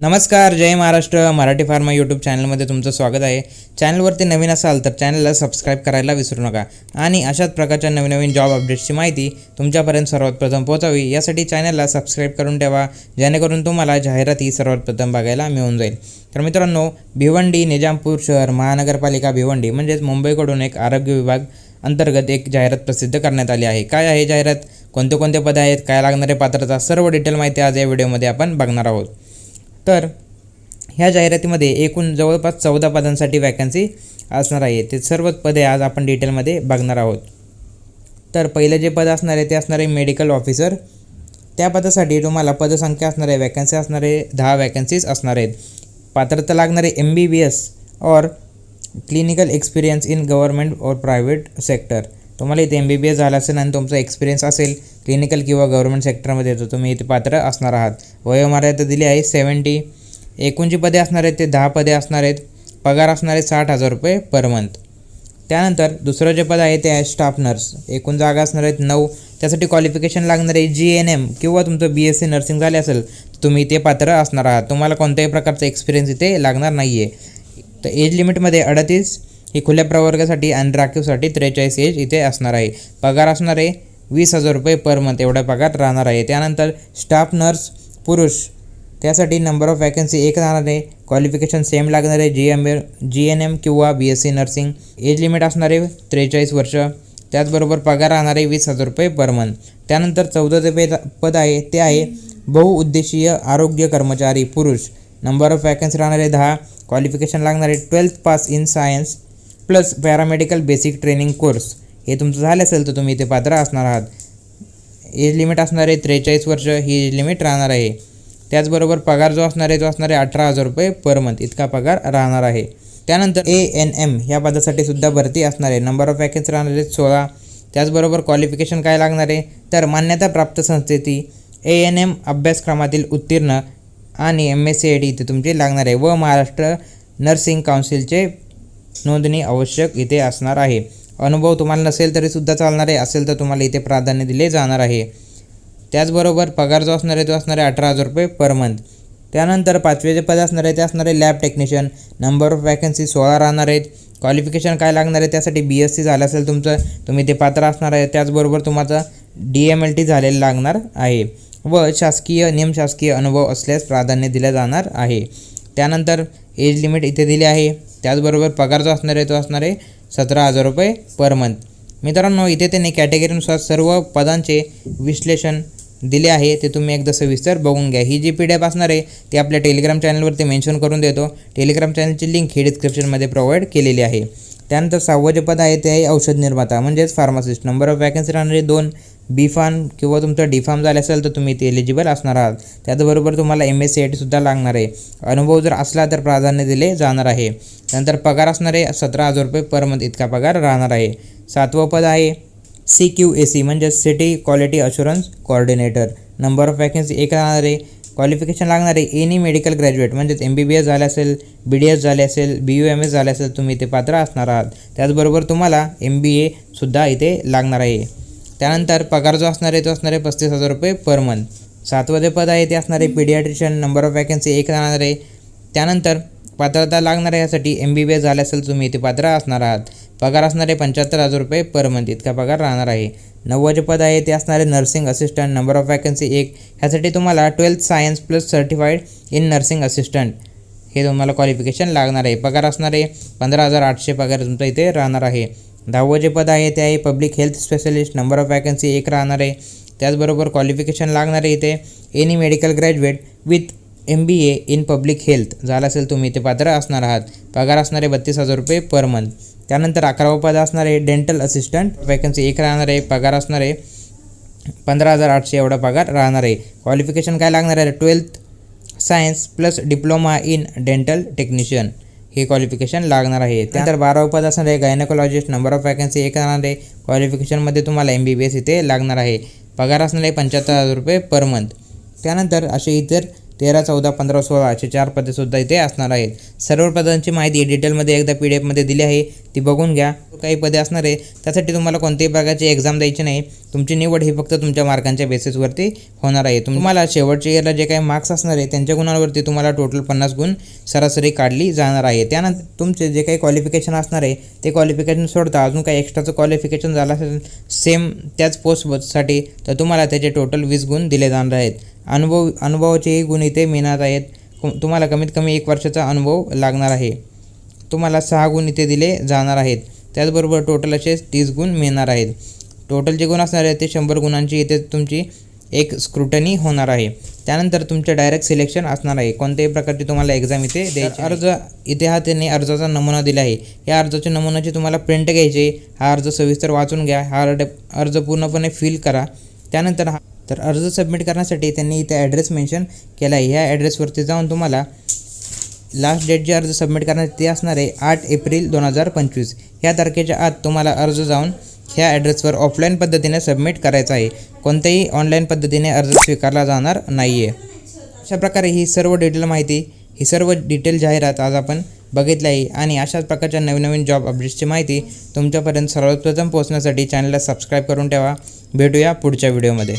नमस्कार जय Maharashtra Marathi pharma YouTube चॅनलमध्ये तुमचं स्वागत आहे. चॅनलवरती नवीन असाल तर चॅनलला सबस्क्राईब करायला विसरू नका. आणि अशाच प्रकारच्या नवीन नवीन जॉब अपडेट्सची माहिती तुमच्यापर्यंत सर्वात प्रथम पोहोचावी. यासाठी चॅनलला सबस्क्राईब करून ठेवा जेणेकरून तुम्हाला जाहिराती सर्वात प्रथम बघायला मिळून जाईल. तर मित्रांनो भिवंडी निजामपूर शहर महानगरपालिका भिवंडी म्हणजेच मुंबईकडून एक आरोग्य विभाग अंतर्गत एक जाहिरात प्रसिद्ध करण्यात आली आहे. काय आहे जाहिरात? कोणते कोणते पदे आहेत? काय लागणारे पात्रता? सर्व डिटेल माहिती आज या व्हिडिओमध्ये आपण बघणार आहोत. तर ह्या जाहिरातीमध्ये एकूण जवळपास चौदा पदांसाठी वॅकन्सी असणार आहे. ते सर्वच पदे आज आपण डिटेलमध्ये बघणार आहोत. तर पहिलं जे पद असणार आहे ते असणार आहे मेडिकल ऑफिसर त्या पदासाठी तुम्हाला पदसंख्या असणार आहे वॅकन्सी असणार आहे दहा वॅकन्सीज असणार आहेत. पात्रता लागणारे एम बी बी एस और क्लिनिकल एक्सपिरियन्स इन गव्हर्मेंट और प्रायव्हेट सेक्टर तुम्हाला इथे एम बी बी एस झाला असेल आणि तुमचा एक्सपिरियन्स असेल क्लिनिकल किंवा गव्हर्मेंट सेक्टरमध्ये येतो तुम्ही इथे पात्र असणार आहात. वयोमर्यादा दिली आहे सेवन्टी एकूण जी पदे असणार आहेत ते दहा पदे असणार आहेत. पगार असणार आहे साठ हजार रुपये पर मंथ. त्यानंतर दुसरं जे पद आहे ते आहे स्टाफ नर्स. एकूण जागा असणार आहेत नऊ. त्यासाठी क्वालिफिकेशन लागणार आहे जी एन एम किंवा तुमचं बी एस सी नर्सिंग झाले असेल तर तुम्ही इथे पात्र असणार आहात. तुम्हाला कोणत्याही प्रकारचा एक्सपिरियन्स इथे लागणार नाही आहे तर एज लिमिटमध्ये अडतीस. ही खुल्या प्रवर्गासाठी आणि राखीवसाठी त्रेचाळीस एज इथे असणार आहे. पगार असणार आहे वीस हजार रुपये पर मंथ एवढा पगार राहणार आहे. त्यानंतर स्टाफ नर्स पुरुष. त्यासाठी नंबर ऑफ वॅकन्सी एक राहणार आहे. क्वालिफिकेशन सेम लागणार आहे. G M G N M किंवा B S C nursing age limit असणार आहे त्रेचाळीस वर्ष. त्याचबरोबर पगार राहणार आहे वीस हजार रुपये पर मंथ त्यानंतर चौदा जे पेद पद आहे ते आहे बहुउद्देशीय आरोग्य कर्मचारी पुरुष. नंबर ऑफ वॅकन्सी राहणार आहे दहा. क्वालिफिकेशन लागणार आहे. Twelfth pass in science plus paramedical basic training course हे तुमचं झालं असेल तर तुम्ही इथे पात्र असणार आहात. एज लिमिट असणार आहे त्रेचाळीस वर्ष ही एज लिमिट राहणार आहे. त्याचबरोबर पगार जो असणार आहे तो असणार आहे अठरा हजार रुपये पर मंथ इतका पगार राहणार आहे. त्यानंतर ए एन एम ह्या पदासाठी सुद्धा भरती असणार आहे. नंबर ऑफ वॅकन्सी राहणार आहेत सोळा. त्याचबरोबर क्वालिफिकेशन काय लागणार आहे? तर मान्यताप्राप्त संस्थेची ए एन एम अभ्यासक्रमातील उत्तीर्ण आणि M S C I D इथे तुमची लागणार आहे व महाराष्ट्र नर्सिंग काउन्सिलचे नोंदणी आवश्यक इथे असणार आहे. अनुभव तुम्हाला नसेल तरी सुद्धा चालणार आहे असेल तर तुम्हाला इथे प्राधान्य दिले जाणार आहे. त्याचबरोबर पगार जो असणार आहे तो असणार आहे अठरा हजार रुपये पर मंथ त्यानंतर पाचवे जे पद असणार आहे ते असणार आहे lab technician number of vacancy सोळा राहणार आहेत. क्वालिफिकेशन काय लागणार आहे त्यासाठी बी एस सी झालं असेल तुमचं तुम्ही ते पात्र असणार आहे. त्याचबरोबर तुम्हाला डी एम एल टी झालेलं लागणार आहे व शासकीय निमशासकीय अनुभव असल्यास प्राधान्य दिलं जाणार आहे. त्यानंतर एज लिमिट इथे दिली आहे. त्याचबरोबर पगार जो असणार आहे तो असणार आहे सतरा हजार रुपये पर मंथ मित्रांनो इथे त्यांनी कॅटेगरीनुसार सर्व पदांचे विश्लेषण दिले आहे. ते तुम्ही एकदा सविस्तर बघून घ्या. ही जी पी डी एफ असणार आहे ती आपल्या टेलिग्राम चॅनलवरती मेन्शन करून देतो. टेलिग्राम चॅनलची लिंक ही डिस्क्रिप्शनमध्ये प्रोव्हाइड केलेली आहे. त्यानंतर सहावं जे पद आहे ते आहे औषध निर्माता म्हणजेच फार्मासिस्ट नंबर ऑफ वॅकन्सी राहणारे दोन बी फार्म किंवा तुमचं डी फार्म झालं असेल तर तुम्ही ते एलिजिबल असणार आहात. त्याचबरोबर तुम्हाला एम एस सी आय टीसुद्धा लागणार आहे. अनुभव जर असला तर प्राधान्य दिले जाणार आहे. नंतर पगार असणार आहे सतरा हजार रुपये पर मंथ इतका पगार राहणार आहे. सातवं पद आहे सी क्यू ए सी म्हणजे city quality assurance coordinator number of vacancy एक राहणार आहे. क्वालिफिकेशन लागणार आहे. एनी मेडिकल ग्रॅज्युएट म्हणजेच एम बी बी एस झाले असेल बी डी एस झाले असेल बी यू एम एस झाले असेल तुम्ही इथे पात्र असणार आहात. त्याचबरोबर तुम्हाला एम बी एसुद्धा इथे लागणार आहे. त्यानंतर पगार जो असणार आहे तो असणार आहे पस्तीस हजार रुपये पर मंथ सातवं जे पद आहे ते असणार आहे पीडियाट्रिशियन नंबर ऑफ वॅकन्सी एक राहणार आहे. त्यानंतर पात्रता लागणार आहे यासाठी एम बी बी एस झाले असेल तुम्ही इथे पात्र असणार आहात. पगार असणार आहे पंच्याहत्तर हजार रुपये पर मंथ इतका पगार राहणार आहे. नव्वद जे पद आहे ते असणार आहे nursing assistant number of vacancy एक. ह्यासाठी तुम्हाला twelfth science plus certified in nursing assistant हे तुम्हाला क्वालिफिकेशन लागणार आहे. पगार असणार आहे पंधरा हजार आठशे पगार तुमचा इथे राहणार आहे. दहावं जे पद आहे ते आहे public health specialist number of vacancy एक राहणार आहे. त्याचबरोबर क्वालिफिकेशन लागणार आहे इथे. Any medical graduate with M B A in public health झालं असेल तुम्ही इथे पात्र असणार आहात. पगार असणार आहे बत्तीस हजार रुपये पर मंथ त्यानंतर अकरावं पद असणार आहे डेंटल असिस्टंट वॅकन्सी एक राहणार आहे. पगार असणार आहे पंधरा हजार आठशे एवढा पगार राहणार आहे. क्वालिफिकेशन काय लागणार आहे? Twelfth science plus diploma in dental technician हे क्वालिफिकेशन लागणार आहे. त्यानंतर बारावी पद असणार आहे नंबर ऑफ वॅकन्सी एक राहणार आहे क्वालिफिकेशनमध्ये तुम्हाला एम बी बी एस इथे लागणार आहे. पगार असणार आहे पंच्याहत्तर हजार रुपये पर मंथ त्यानंतर असे इतर तेरा चौदा पंधरा सोळा असे चार पदेसुद्धा इथे असणार आहेत. सर्व पदांची माहिती डिटेलमध्ये एकदा पी डी एफमध्ये दिली आहे. ती बघून घ्या. काही पदे असणार आहे त्यासाठी तुम्हाला कोणत्याही प्रकारची एक्झाम द्यायची नाही. तुमची निवड ही फक्त तुमच्या मार्कांच्या बेसिसवरती होणार आहे. तुम्हाला शेवटच्या इयरला जे काही मार्क्स असणार आहे त्यांच्या गुणांवरती तुम्हाला टोटल पन्नास गुण सरासरी काढली जाणार आहे. त्यानंतर तुमचे जे काही क्वालिफिकेशन असणार आहे ते क्वालिफिकेशन सोडता अजून काही एक्स्ट्राचं क्वालिफिकेशन झालं असेल सेम त्याच पोस्टसाठी तर तुम्हाला त्याचे टोटल वीस गुण दिले जाणार आहेत. अनुभव अनुभवाचेही गुण इथे मिळणार आहेत. तुम्हाला कमीत कमी एक वर्षाचा अनुभव लागणार आहे. तुम्हाला सहा गुण इथे दिले जाणार आहेत. त्याचबरोबर टोटल असे तीस गुण मिळणार आहेत. टोटल जे गुण असणार आहेत ते शंभर गुणांची इथे तुमची एक स्क्रुटनी होणार आहे. त्यानंतर तुमचे डायरेक्ट सिलेक्शन असणार आहे. कोणत्याही प्रकारची तुम्हाला एक्झाम इथे द्यायची अर्ज इथे हा त्यांनी अर्जाचा नमुना दिला आहे. या अर्जाच्या नमुन्याची तुम्हाला प्रिंट घ्यायची. हा अर्ज सविस्तर वाचून घ्या. हा अर्ज पूर्णपणे फिल करा. त्यानंतर हा तर अर्ज सबमिट करण्यासाठी त्यांनी इथे ॲड्रेस मेन्शन केला आहे ह्या ॲड्रेसवरती जाऊन तुम्हाला लास्ट डेट जे अर्ज सबमिट करण्यात ते असणार आहे आठ एप्रिल दोन हजार पंचवीस. ह्या तारखेच्या आत तुम्हाला अर्ज जाऊन ह्या ॲड्रेसवर ऑफलाईन पद्धतीने सबमिट करायचा आहे. कोणत्याही ऑनलाईन पद्धतीने अर्ज स्वीकारला जाणार नाही आहे अशा प्रकारे ही सर्व डिटेल माहिती ही सर्व डिटेल जाहिरात आज आपण बघितली आहे आणि अशाच प्रकारच्या नवीन नवीन जॉब अपडेट्सची माहिती तुमच्यापर्यंत सर्वप्रथम पोहोचण्यासाठी चॅनलला सबस्क्राईब करून ठेवा. भेटूया पुढच्या व्हिडिओमध्ये